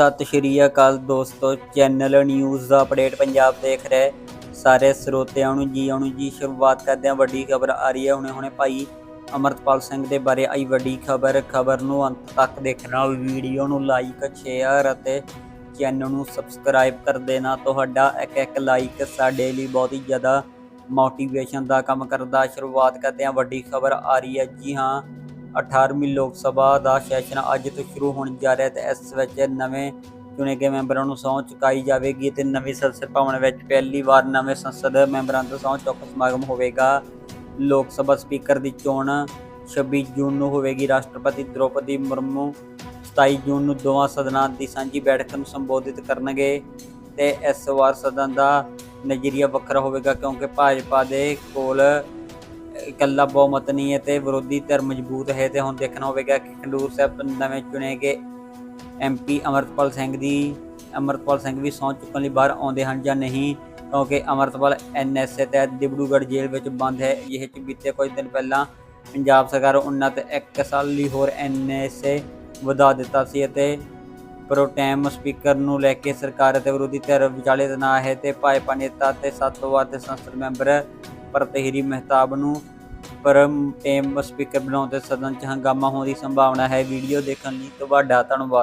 ਸਤਿ ਸ਼੍ਰੀ ਅਕਾਲ ਦੋਸਤੋ, ਚੈਨਲ ਨਿਊਜ਼ ਦਾ ਅਪਡੇਟ ਪੰਜਾਬ ਦੇਖ ਰਹੇ ਸਾਰੇ ਸਰੋਤਿਆਂ ਨੂੰ ਜੀ, ਆਉਣ ਜੀ, ਸ਼ੁਰੂਆਤ ਕਰਦੇ ਹਾਂ ਵੱਡੀ ਖਬਰ ਆ ਰਹੀ ਹੈ। ਹੁਣੇ ਹੁਣੇ ਭਾਈ ਅਮਰਤਪਾਲ ਸਿੰਘ ਦੇ ਬਾਰੇ ਆਈ ਵੱਡੀ ਖਬਰ ਖਬਰ ਨੂੰ ਅੰਤ ਤੱਕ ਦੇਖਣਾ ਵੀਡੀਓ ਨੂੰ ਲਾਈਕ ਸ਼ੇਅਰ ਅਤੇ ਚੈਨਲ ਨੂੰ ਸਬਸਕ੍ਰਾਈਬ ਕਰ ਦੇਣਾ। ਤੁਹਾਡਾ ਇੱਕ ਇੱਕ ਲਾਈਕ ਸਾਡੇ ਲਈ ਬਹੁਤ ਹੀ ਜ਼ਿਆਦਾ ਮੋਟੀਵੇਸ਼ਨ ਦਾ ਕੰਮ ਕਰਦਾ। ਸ਼ੁਰੂਆਤ ਕਰਦੇ ਹਾਂ ਵੱਡੀ ਖਬਰ ਆ ਰਹੀ ਹੈ। ਜੀ ਹਾਂ 18ਵੀਂ ਲੋਕ ਸਭਾ ਦਾ ਸੈਸ਼ਨ ਅੱਜ ਤੋਂ ਸ਼ੁਰੂ ਹੋਣ ਜਾ ਰਿਹਾ ਹੈ ਇਸ ਵਿੱਚ ਨਵੇਂ ਚੁਣੇ ਗਏ ਮੈਂਬਰਾਂ ਨੂੰ ਸਹੁੰ ਚੁਕਾਈ ਜਾਵੇਗੀ ਤੇ ਨਵੀਂ ਸੰਸਦ ਭਵਨ ਵਿੱਚ ਪਹਿਲੀ ਵਾਰ ਨਵੇਂ ਸੰਸਦ ਮੈਂਬਰਾਂ ਦਾ ਸਹੁੰ ਚੁੱਕ ਸਮਾਗਮ ਹੋਵੇਗਾ। ਲੋਕ ਸਭਾ ਸਪੀਕਰ ਦੀ ਚੋਣ 26 ਜੂਨ ਨੂੰ ਹੋਵੇਗੀ। ਰਾਸ਼ਟਰਪਤੀ ਦ੍ਰੋਪਦੀ ਮੁਰਮੂ 27 ਜੂਨ ਨੂੰ ਦੋਵਾਂ ਸਦਨਾਂ ਦੀ ਸਾਂਝੀ ਬੈਠਕ ਨੂੰ ਸੰਬੋਧਿਤ ਕਰਨਗੇ ਤੇ ਇਸ ਵਾਰ ਸਦਨ ਦਾ ਨਜ਼ਰੀਆ ਵੱਖਰਾ ਹੋਵੇਗਾ ਕਿਉਂਕਿ ਭਾਜਪਾ ਦੇ ਕੋਲ ਇਕੱਲਾ ਬਹੁਮਤਨੀ ਨਹੀਂ ਹੈ ਤੇ ਵਿਰੋਧੀ ਧਿਰ ਮਜ਼ਬੂਤ ਹੈ ਤੇ ਹੁਣ ਦੇਖਣਾ ਹੋਵੇਗਾ ਕਿ ਖੰਡੂਰ ਸਾਹਿਬ ਤੋਂ ਨਵੇਂ ਚੁਣੇ ਗਏ ਐਮਪੀ ਅਮਰਤਪਾਲ ਸਿੰਘ ਦੀ, ਅਮਰਤਪਾਲ ਸਿੰਘ ਵੀ ਸਹੁੰ ਚੁੱਕਣ ਲਈ ਬਾਹਰ ਆਉਂਦੇ ਹਨ ਜਾਂ ਨਹੀਂ, ਕਿਉਂਕਿ ਅਮਰਤਪਾਲ ਐਨਐਸਏ ਤਹਿਤ ਡਿਬੜੂਗੜ੍ਹ ਜੇਲ੍ਹ ਵਿੱਚ ਬੰਦ ਹੈ। ਇਹ ਚ ਬੀਤੇ ਕੁਝ ਦਿਨ ਪਹਿਲਾਂ ਪੰਜਾਬ ਸਰਕਾਰ ਉਹਨਾਂ ਤੇ ਇੱਕ ਸਾਲ ਲਈ ਹੋਰ ਐਨਐਸਏ ਵਧਾ ਦਿੱਤਾ ਸੀ ਅਤੇ ਪ੍ਰੋਟੈਮ ਸਪੀਕਰ ਨੂੰ ਲੈ ਕੇ ਸਰਕਾਰ ਅਤੇ ਵਿਰੋਧੀ ਧਿਰ ਵਿਚਾਲੇ ਤਣਾਅ ਹੈ ਤੇ ਭਾਜਪਾ ਨੇਤਾ ਤੇ ਸੱਤ ਤੋਂ ਵੱਧ ਸੰਸਦ ਮੈਂਬਰ ਪ੍ਰਤਹਿਰੀ ਮਹਿਤਾਬ ਨੂੰ ਪ੍ਰੋਟੈਮ ਸਪੀਕਰ ਬਣਾਉਣ ਤੇ ਸਦਨ 'ਚ ਹੰਗਾਮਾ ਹੋਣ ਦੀ ਸੰਭਾਵਨਾ ਹੈ। ਵੀਡੀਓ ਦੇਖਣ ਲਈ ਤੁਹਾਡਾ ਧੰਨਵਾਦ।